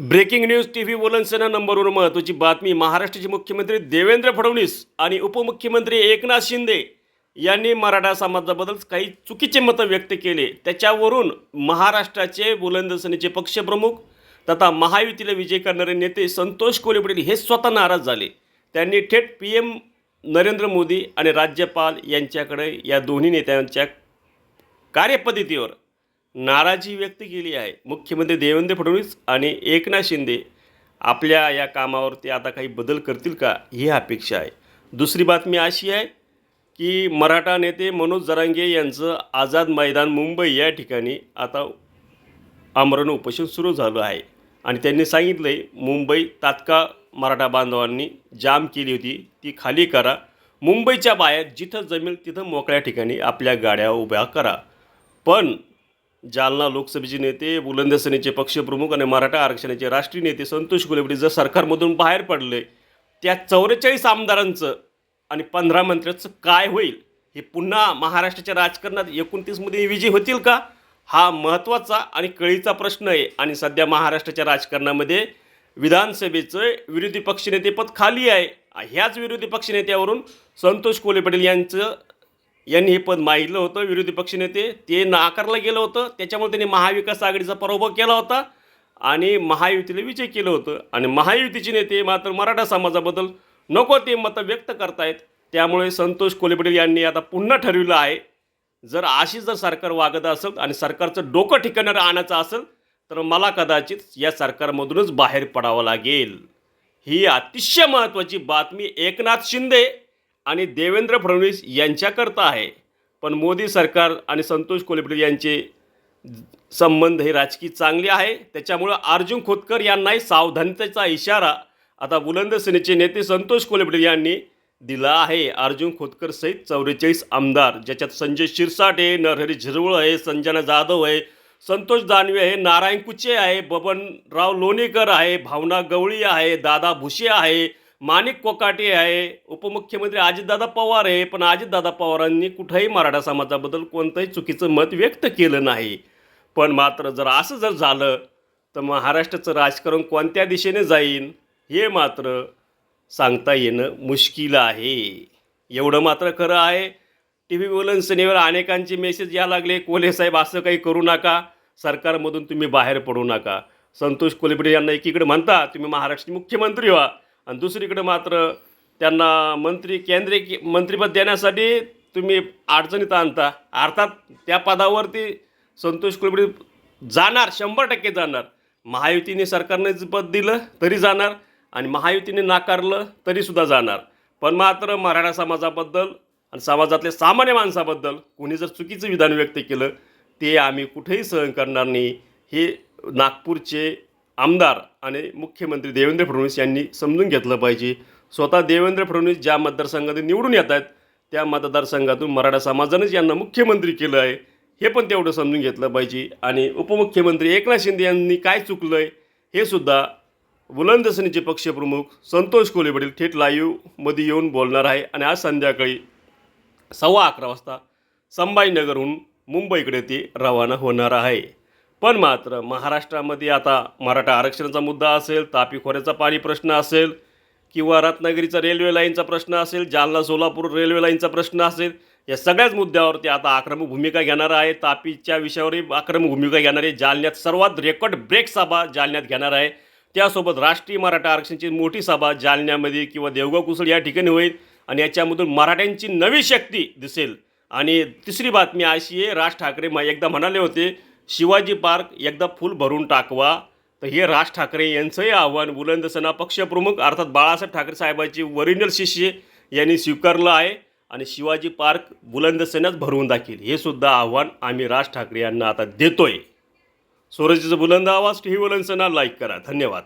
Breaking news T V वलनसेना नंबरवर महत्त्वाची बातमी. महाराष्ट्राचे मुख्यमंत्री देवेंद्र फडणवीस आणि उपमुख्यमंत्री एकनाथ शिंदे यांनी मराठा समाजाबद्दल काही चुकीचे मतं व्यक्त केले. त्याच्यावरून महाराष्ट्राचे बुलंदसेनेचे पक्षप्रमुख तथा महायुतीला विजय करणारे नेते संतोष कोले पाटील हे स्वतः नाराज झाले. त्यांनी थेट पी एम नरेंद्र मोदी आणि राज्यपाल यांच्याकडे या दोन्ही नेत्यांच्या कार्यपद्धतीवर नाराजी व्यक्त केली आहे. मुख्यमंत्री देवेंद्र फडणवीस आणि एकनाथ शिंदे आपल्या या कामावरती आता काही बदल करतील का ही अपेक्षा आहे. दुसरी बातमी अशी आहे की मराठा नेते मनोज जरांगे यांचं आझाद मैदान मुंबई या ठिकाणी आता आमरण उपोषण सुरू झालं आहे. आणि त्यांनी सांगितलं आहे मुंबई तात्काळ मराठा बांधवांनी जाम केली होती ती खाली करा. मुंबईच्या बाहेर जिथं जमेल तिथं मोकळ्या ठिकाणी आपल्या गाड्या उभ्या करा. पण जालना लोकसभेचे नेते बुलंदसेनेचे पक्षप्रमुख आणि मराठा आरक्षणाचे राष्ट्रीय नेते संतोष गुलेबडी जर सरकारमधून बाहेर पडले त्या चौवेचाळीस आमदारांचं आणि पंधरा मंत्र्याचं काय होईल? हे पुन्हा महाराष्ट्राच्या राजकारणात एकोणतीसमध्ये विजय होतील का? हा महत्त्वाचा आणि कळीचा प्रश्न आहे. आणि सध्या महाराष्ट्राच्या राजकारणामध्ये विधानसभेचं विरोधी पक्षनेतेपद खाली आहे. ह्याच विरोधी पक्षनेत्यावरून संतोष कोले पाटील यांचं यांनी हे पद मागितलं होतं विरोधी पक्षनेते ते नाकारलं गेलं होतं. त्याच्यामुळे त्यांनी महाविकास आघाडीचा पराभव केला होता आणि महायुतीला विजय केलं होतं. आणि महायुतीचे नेते मात्र मराठा समाजाबद्दल नको ते मतं व्यक्त करतायत. त्यामुळे संतोष कोलेपटेल यांनी आता पुन्हा ठरविलं आहे जर अशी जर सरकार वागत असेल आणि सरकारचं डोकं ठिकाणावर आणायचं असेल तर मला कदाचित या सरकारमधूनच बाहेर पडावं लागेल. ही अतिशय महत्त्वाची बातमी एकनाथ शिंदे आणि देवेंद्र फडणवीस यांच्याकरता आहे. पण मोदी सरकार आणि संतोष कोल्हे यांचे संबंध हे राजकीय चांगले आहे. त्याच्यामुळं अर्जुन खोतकर यांनाही सावधानतेचा इशारा आता बुलंद सेनेचे नेते संतोष कोल्हे यांनी दिला आहे. अर्जुन खोतकर सहित चौवेचाळीस आमदार ज्याच्यात संजय शिरसाट आहे नरहरी झिरवळ आहे संजना जाधव आहे संतोष दानवे आहे नारायण कुचे आहे बबनराव लोणीकर आहे भावना गवळी आहे दादा भुसे आहे माणिक कोकाटे आहे उपमुख्यमंत्री अजितदादा पवार आहे पण अजितदादा पवारांनी कुठंही मराठा समाजाबद्दल कोणतंही चुकीचं मत व्यक्त केलं नाही. पण मात्र जर असं जर झालं तर महाराष्ट्राचं राजकारण कोणत्या दिशेने जाईल हे मात्र सांगता येणं मुश्किल आहे. एवढं मात्र खरं आहे. टी व्ही वलनसनेवर अनेकांचे मेसेज या लागले कोल्हे साहेब असं काही करू नका. सरकारमधून तुम्ही बाहेर पडू नका. संतोष कोलिबडे यांना एकीकडे म्हणता तुम्ही महाराष्ट्राचे मुख्यमंत्री व्हा. आणि दुसरीकडे मात्र त्यांना मंत्री केंद्रीय मंत्रीपद देण्यासाठी तुम्ही अडचणीत आणता. अर्थात त्या पदावरती संतोष कुलकर्णी जाणार शंभर टक्के जाणार. महायुतीने सरकारने पद दिलं तरी जाणार आणि महायुतीने नाकारलं तरीसुद्धा जाणार. पण मात्र मराठा समाजाबद्दल आणि समाजातल्या सामान्य माणसाबद्दल कोणी जर चुकीचं विधान व्यक्त केलं ते आम्ही कुठेही सहन करणार नाही. हे नागपूरचे आमदार आणि मुख्यमंत्री देवेंद्र फडणवीस यांनी समजून घेतलं पाहिजे. स्वतः देवेंद्र फडणवीस ज्या मतदारसंघातून निवडून येत आहेत त्या मतदारसंघातून मराठा समाजानेच यांना मुख्यमंत्री केलं आहे. हे पण तेवढं समजून घेतलं पाहिजे. आणि उपमुख्यमंत्री एकनाथ शिंदे यांनी काय चुकलं आहे हे सुद्धा बुलंदसनीचे पक्षप्रमुख संतोष कोले वडील थेट लाईव्हमध्ये येऊन बोलणार आहे. आणि आज संध्याकाळी सव्वा अकरा वाजता संभाजीनगरहून मुंबईकडे ते रवाना होणार आहे. पण मात्र महाराष्ट्रामध्ये आता मराठा आरक्षणाचा मुद्दा असेल तापी खोऱ्याचा पाणी प्रश्न असेल किंवा रत्नागिरीचा रेल्वे लाईनचा प्रश्न असेल जालना सोलापूर रेल्वे लाईनचा प्रश्न असेल या सगळ्याच मुद्द्यावरती आता आक्रमक भूमिका घेणार आहे. तापीच्या विषयावरही आक्रमक भूमिका घेणार आहे. जालन्यात सर्वात रेकॉर्ड ब्रेक सभा जालन्यात घेणार आहे. त्यासोबत राष्ट्रीय मराठा आरक्षणाची मोठी सभा जालन्यामध्ये किंवा देवगाव कुसळ या ठिकाणी होईल आणि याच्यामधून मराठ्यांची नवी शक्ती दिसेल. आणि तिसरी बातमी अशी आहे राज ठाकरे एकदा म्हणाले होते शिवाजी पार्क एकदा फुल भरून टाकवा. तर हे राज ठाकरे यांचंही आव्हान बुलंदसेना पक्षप्रमुख अर्थात बाळासाहेब ठाकरे साहेबाची वरिजिनल शिष्य यांनी स्वीकारलं आहे. आणि शिवाजी पार्क बुलंदसेनाच भरवून दाखील. हे सुद्धा आव्हान आम्ही राज ठाकरे यांना आता देतोय. स्वराज्याचं बुलंद आवाज टी व्ही बुलंदसेना लाईक करा. धन्यवाद.